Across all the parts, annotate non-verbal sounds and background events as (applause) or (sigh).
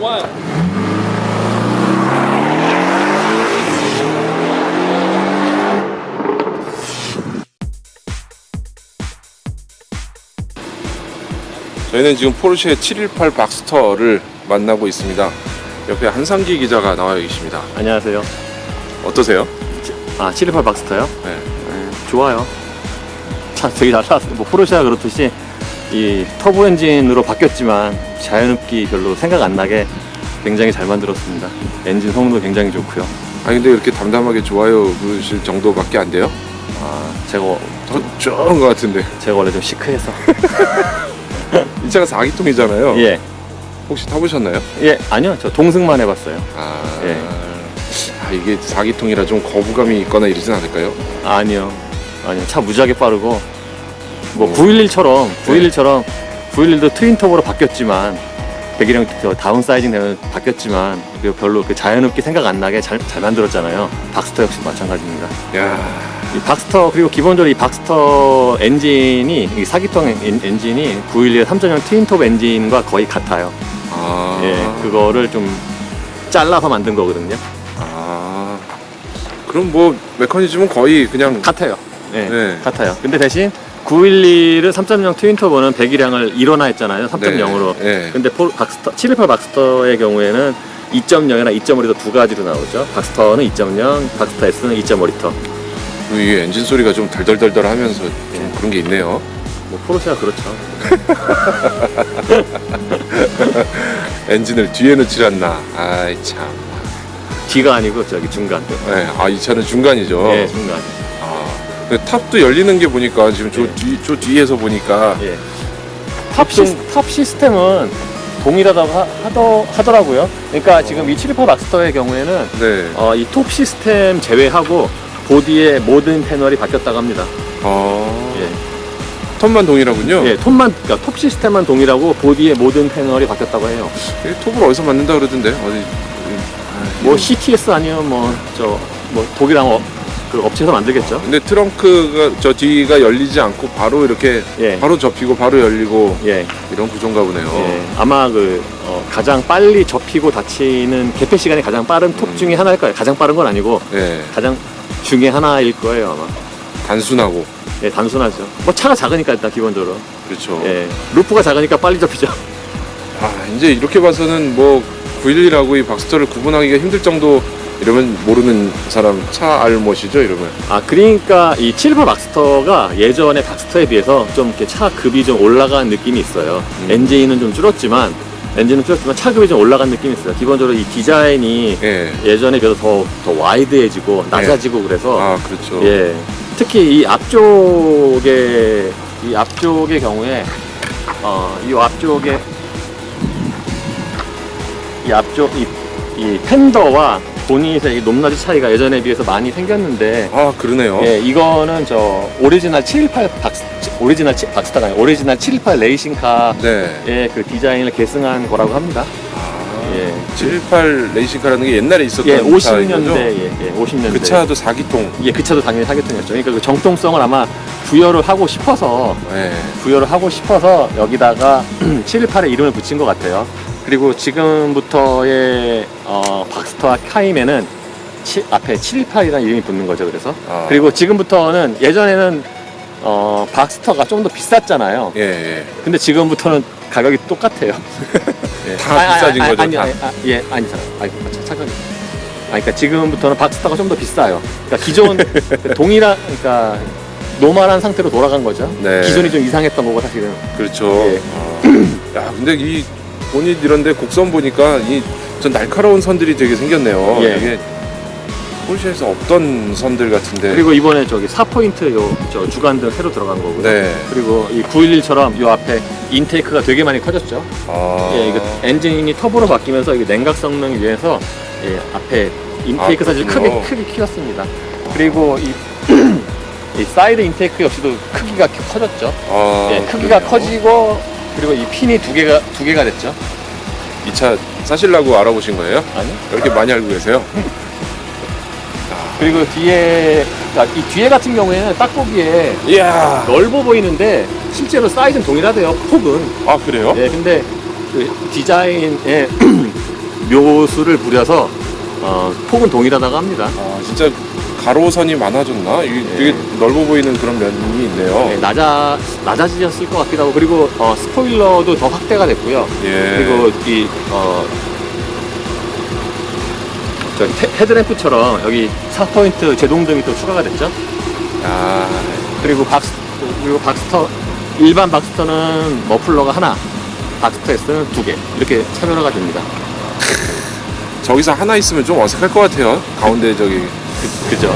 one. 저희는 지금 포르쉐 718 박스터를 만나고 있습니다. 옆에 한상기 기자가 나와 계십니다. 안녕하세요. 어떠세요? 아, 718 박스터요? 네. 네, 좋아요. 차 되게 잘 나왔어요. 뭐 포르쉐가 그렇듯이 이 터보 엔진으로 바뀌었지만 자연흡기 별로 생각 안 나게 굉장히 잘 만들었습니다. 엔진 성능도 굉장히 좋고요. 아니 근데 이렇게 담담하게 좋아요 그러실 정도밖에 안 돼요? 아, 제가 더 좋은 것 같은데. 제가 원래 좀 시크해서. (laughs) 이 차가 4기통이잖아요. 예. 혹시 타보셨나요? 예, 아니요. 저 동승만 해봤어요. 아, 예. 아 이게 4기통이라 좀 거부감이 있거나 이러진 않을까요? 아니요. 아니요. 차 무지하게 빠르고 뭐 오. 911처럼 네. 911처럼 911도 트윈 터보로 바뀌었지만 백일형 저 다운 사이징 되면 바뀌었지만 그 별로 그 자연흡기 생각 안 나게 잘, 잘 만들었잖아요. 박스터 역시 마찬가지입니다. 야, 이 박스터 그리고 기본적으로 이 박스터 엔진이 이 사기통 엔, 엔진이 911 3.0 트윈 터보 엔진과 거의 같아요. 아, 예, 그거를 좀 잘라서 만든 거거든요. 아, 그럼 뭐 메커니즘은 거의 그냥 같아요. 예, 네. 같아요. 근데 대신 911은 3.0 트윈 터보는 배기량을 일원화했잖아요. 3.0으로. 네. 근데 폴, 박스터 718 박스터의 경우에는 2.0이나 2.5리터 두 가지로 나오죠. 박스터는 2.0, 박스터 S는 2.5리터. 그리고 이 엔진 소리가 좀 덜덜덜덜 하면서 좀 예. 그런 게 있네요. 뭐 포르쉐가 그렇죠. (laughs) 엔진을 뒤에 넣질 않나. 아이 참. 뒤가 아니고 저기 중간. 네, 아이 차는 중간이죠. 예, 중간. 아, 그 탑도 열리는 게 보니까 지금 저 예. 뒤, 저 뒤에서 보니까 예. 탑, 시, 탑 시스템은 동일하다고 하, 하더, 하더라고요. 그러니까 지금 이718 박스터의 경우에는 네. 어, 이 톱 시스템 제외하고 보디의 모든 패널이 바뀌었다고 합니다. 어, 예. 톱만 동일하군요. 예, 톱만 그러니까 톱 시스템만 동일하고 보디의 모든 패널이 바뀌었다고 해요. 이 톱을 어디서 만든다 그러던데 어디? 아, 뭐 이거- CTS 아니면 뭐 저 뭐 독일랑 어, 그 업체에서 만들겠죠. 근데 트렁크가 저 뒤가 열리지 않고 바로 이렇게 예. 바로 접히고 바로 열리고 예, 이런 구조인가 보네요. 예. 아마 그 어, 가장 빨리 접히고 닫히는 개폐 시간이 가장 빠른 톱 음. 중에 하나일 거예요. 가장 빠른 건 아니고 예, 가장 중에 하나일 거예요 아마. 단순하고 예, 단순하죠. 뭐 차가 작으니까 일단 기본적으로. 그렇죠. 예, 루프가 작으니까 빨리 접히죠. 아 이제 이렇게 봐서는 뭐 911하고 이 박스터를 구분하기가 힘들 정도 이러면 모르는 사람 차 알못이죠 이러면. 아, 그러니까 이718 박스터가 예전에 박스터에 비해서 좀 이렇게 차 급이 좀 올라간 느낌이 있어요. 음. 엔진은 좀 줄었지만 엔진은 줄었지만 차 급이 좀 올라간 느낌이 있어요. 기본적으로 이 디자인이 예. 예전에 비해서 더, 더 와이드해지고 낮아지고 그래서 아 그렇죠. 예. 특히 이 앞쪽에 이 앞쪽의 경우에 어, 이 앞쪽에 이 앞쪽 이, 이 팬더와 보닛의 이 높낮이 차이가 예전에 비해서 많이 생겼는데 아 그러네요. 예, 이거는 저 오리지널 718 박스 오리지널 7, 박스타가 아니라 오리지널 718 레이싱카의 네. 그 디자인을 계승한 거라고 합니다. 아, 예. 718 레이싱카라는 게 옛날에 있었던 예, 차인 50년대 거죠? 예, 예, 50년대. 그 차도 4기통. 예, 그 차도 당연히 사기통이었죠. 그러니까 그 정통성을 아마 부여를 하고 싶어서 예. 부여를 하고 싶어서 여기다가 (clears throat) 718의 이름을 붙인 것 같아요. 그리고 지금부터의 어, 박스터와 카임에는 치- 앞에 718이라는 이름이 붙는 거죠. 그래서 아. 그리고 지금부터는 예전에는 어, 박스터가 좀 더 비쌌잖아요. 예, 예. 근데 지금부터는 가격이 똑같아요. (laughs) 예. 다 비싸진 거죠, 아니, 다. 아니, 아, 예, 아니잖아. 아니, 차- 착각이. 아, 그러니까 지금부터는 박스터가 좀 더 비싸요. 그러니까 기존 그 (laughs) 동일한, 그러니까 노멀한 상태로 돌아간 거죠. 네. 기존이 좀 이상했던 거고 사실은. 그렇죠. 예. 아. (clears throat) 야, 근데 이 본닛 이런데 곡선 보니까 이 전 날카로운 선들이 되게 생겼네요. 예. 이게 포르쉐에서 없던 선들 같은데. 그리고 이번에 저기 4포인트 요, 저 주간등 새로 들어간 거고요. 네. 그리고 이 911처럼 요 앞에 인테이크가 되게 많이 커졌죠. 아. 예, 이거 엔진이 터보로 바뀌면서 이게 냉각 성능 위해서 예, 앞에 인테이크 아, 사이즈를 크게 그렇군요. 크게 키웠습니다. 그리고 이, (clears throat) 이 사이드 인테이크 역시도 크기가 커졌죠. 아, 예, 크기가 그러네요. 커지고 그리고 이 핀이 두 개가 두 개가 됐죠. 이 차 사실라고 알아보신 거예요? 아니? 이렇게 많이 알고 계세요? (laughs) 그리고 뒤에 그러니까 이 뒤에 같은 경우에는 딱 보기에 이야. 넓어 보이는데 실제로 사이즈는 동일하대요. 폭은. 아, 그래요? 예, 근데 그 디자인에 (clears throat) 묘수를 부려서 어, 폭은 동일하다고 합니다. 아, 진짜 가로선이 많아졌나? 이게 네. 되게 넓어 보이는 그런 면이 있네요. 네, 낮아 낮아지셨을 것 같기도 하고 그리고 어, 스포일러도 더 확대가 됐고요. 예. 그리고 이 어, 저 헤- 헤드램프처럼 여기 4포인트 제동등이 또 추가가 됐죠. 아, 그리고 박스 그리고 박스터 일반 박스터는 머플러가 하나, 박스터 S는 두 개 이렇게 차별화가 됩니다. (laughs) 저기서 하나 있으면 좀 어색할 것 같아요. 가운데 저기 그, 그죠?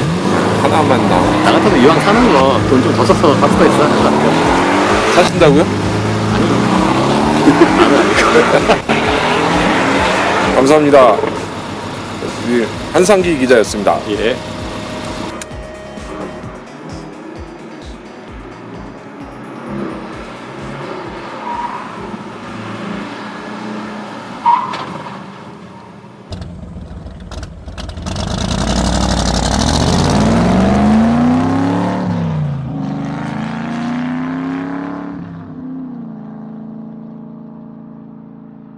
하나만 나오면. 나 같아도 이왕 사는 거 돈 좀 더 써서 박스터 S 하는 것 같아요. 사신다고요? (laughs) 감사합니다. 이 한상기 기자였습니다. 예.